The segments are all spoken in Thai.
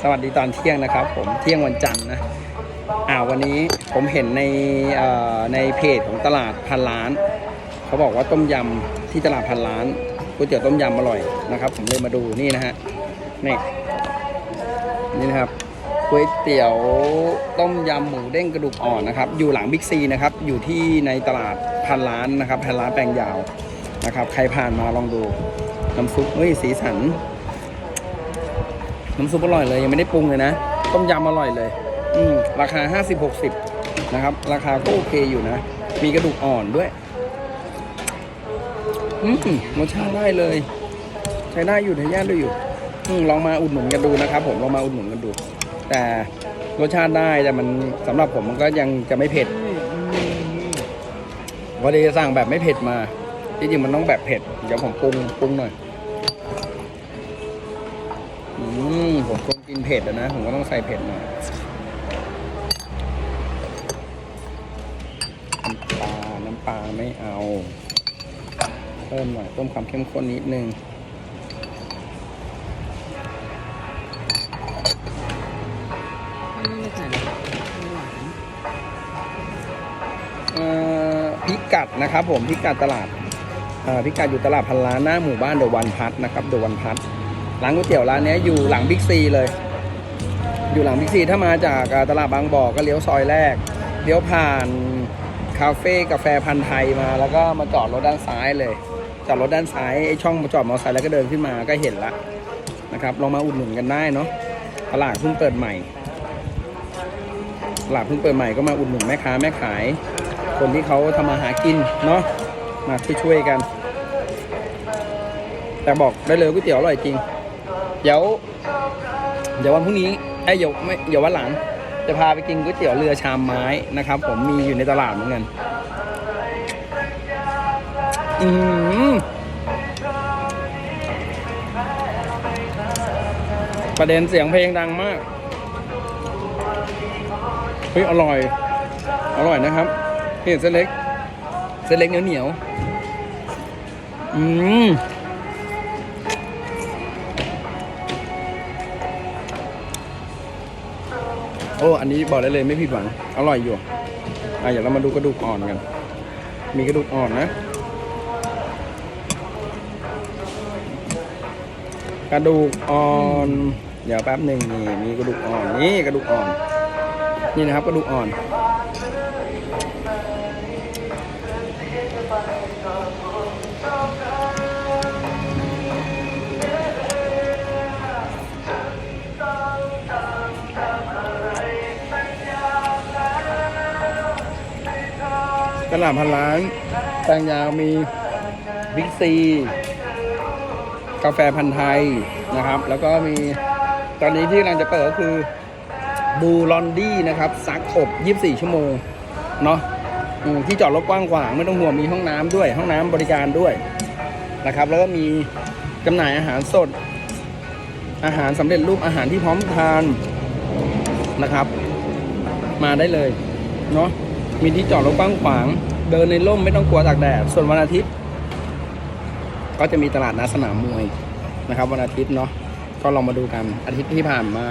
สวัสดีตอนเที่ยงนะครับ ผมเที่ยงวันจันทร์นะอ่าวันนี้ผมเห็นในในเพจของตลาดพันล้าน เขาบอกว่าต้มยำที่ตลาดพันล้านก๋วยเตี๋ยวต้มยำอร่อยนะครับ ผมเลยมาดูนี่นะฮะนี่นี่นะครับก๋วยเตี๋ยวต้มยำหมูเด้งกระดูกอ่อนนะครับ อยู่หลังบิ๊กซีนะครับ อยู่ที่ในตลาดพันล้านนะครับพันล้านแปลงยาวนะครับ ใครผ่านมาลองดูน้ำซุปเฮ้ยสีสัน น้ำซุปอร่อยเลย ยังไม่ได้ปรุงเลยนะ ต้มยำอร่อยเลย อืมราคา 50 60 นะครับ ราคาก็โอเคอยู่นะ มีกระดูกอ่อนด้วย อืมรสชาติได้เลย ใช้ได้อยู่ใช้ย่านด้วยอยู่อืมลองมาอุดหนุนกันดูนะครับ ผมลองมาอุดหนุนกันดู แต่รสชาติได้แต่มันสำหรับผมมันก็ยังจะไม่เผ็ดวันนี้จะสั่งแบบไม่เผ็ดมาจริงๆมันต้องแบบเผ็ด เดี๋ยวผมปรุงปรุงหน่อย อืมผมคนกินเผ็ดอะนะ ผมก็ต้องใส่เผ็ดหน่อยน้ำปลา น้ำปลาไม่เอา เพิ่มหน่อยต้มความเข้มข้นนิดนึงพิกัดนะครับผมพิกัดตลาดพิกัดอยู่ตลาดพันล้านหน้าหมู่บ้านเดวันพัทนะครับเดวันพัท ร้านก๋วยเตี๋ยวร้านนี้อยู่หลังบิ๊กซีเลย อยู่หลังบิ๊กซีถ้ามาจากตลาดบางบ่อก็เลี้ยวซอยแรก เลี้ยวผ่านคาเฟ่กาแฟพันธ์ไทยมา แล้วก็มาจอดรถด้านซ้ายเลย จอดรถด้านซ้ายไอ้ช่องมาจอดมอเตอร์ไซค์แล้วก็เดินขึ้นมาก็เห็นละนะครับลองมาอุดหนุนกันได้เนาะตลาดเพิ่งเปิดใหม่ตลาดเพิ่งเปิดใหม่ก็มาอุดหนุนแม่ค้าแม่ขาย คนที่เขาทำมาหากินเนาะมาช่วยๆกัน แต่บอกได้เลยก๋วยเตี๋ยวอร่อยจริง เดี๋ยว เดี๋ยววันพรุ่งนี้ไอ้เดี๋ยวไม่เดี๋ยววันหลัง จะพาไปกินก๋วยเตี๋ยวเรือชามไม้นะครับ ผมมีอยู่ในตลาดเหมือนกันอืมประเด็นเสียงเพลงดังมากเฮ้ยอร่อย อร่อยนะครับเห็นเส้นเล็ก เส้นเล็กเหนียวเหนียวอืม โอ้ อันนี้บอกได้เลยไม่ผิดหวัง อร่อยอยู่ อะเดี๋ยวเรามาดูกระดูกอ่อนกัน มีกระดูกอ่อนนะ กระดูกอ่อน เดี๋ยวแป๊บหนึ่งนี่ มีกระดูกอ่อน นี่กระดูกอ่อน นี่นะครับกระดูกอ่อน ตลาดพันล้านแปลงยาวมีบิ๊กซี กาแฟพันธ์ไทยนะครับ แล้วก็มีตอนนี้ที่กำลังจะเปิดก็คือบูลอนดี้นะครับ ซักอบ 24 ชั่วโมง เนาะที่จอดรถกว้างขวางไม่ต้องห่วงมีห้องน้ำด้วย ห้องน้ำบริการด้วยนะครับ แล้วก็มีจำหน่ายอาหารสด อาหารสำเร็จรูปอาหารที่พร้อมทานนะครับ มาได้เลย เนาะ มีที่จอดรถกว้างขวาง เดินในร่มไม่ต้องกลัวตากแดด ส่วนวันอาทิตย์ ก็จะมีตลาดนัดสนามมวยนะครับ วันอาทิตย์เนาะ ก็ลองมาดูกัน อาทิตย์ที่ผ่านมา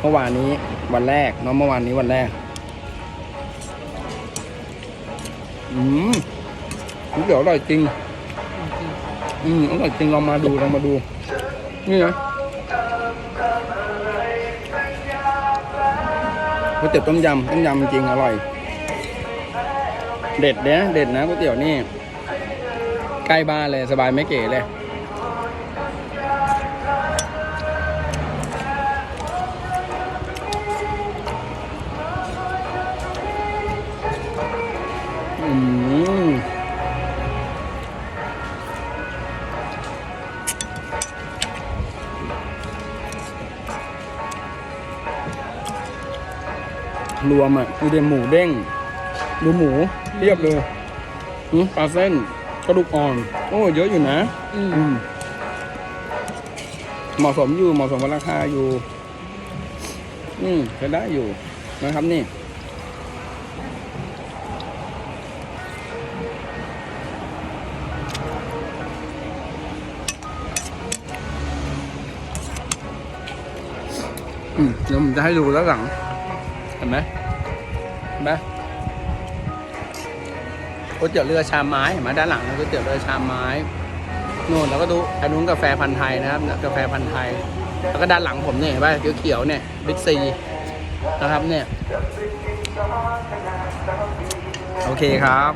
เมื่อวานนี้วันแรกเนาะเมื่อวานนี้วันแรก อืมเดี๋ยวอร่อยจริง อืมอร่อยจริงลองมาดูลองมาดู นี่นะก๋วยเตี๋ยวต้มยำต้มยำจริงอร่อย เด็ดเนี่ยเด็ดนะก๋วยเตี๋ยวนี่ใกล้บ้านเลยสบายไม่เก๋เลย อืมรวมอะดูเดหมูเด้งดูหมู เรียบเลยอืมปลาเส้นกระดูกอ่อน โอ้เยอะอยู่นะอืม อืมเหมาะสมอยู่เหมาะสมกับราคาอยู่ อืมใช้ได้อยู่นะครับนี่ อืมเดี๋ยวผมจะให้ดูแล้วหลัง เห็นไหมเห็นไหม ก๋วยเตี๋ยวเรือชามไม้เห็นไหมด้านหลังนะก๋วยเตี๋ยวเรือชามไม้นู่นแล้วก็ดูอันนู้นกาแฟพันธุ์ไทยนะครับกาแฟพันธุ์ไทย แล้วก็ด้านหลังผมเนี่ยเห็นป่ะเขียวๆเนี่ยบิ๊กซีนะครับเนี่ย โอเคครับ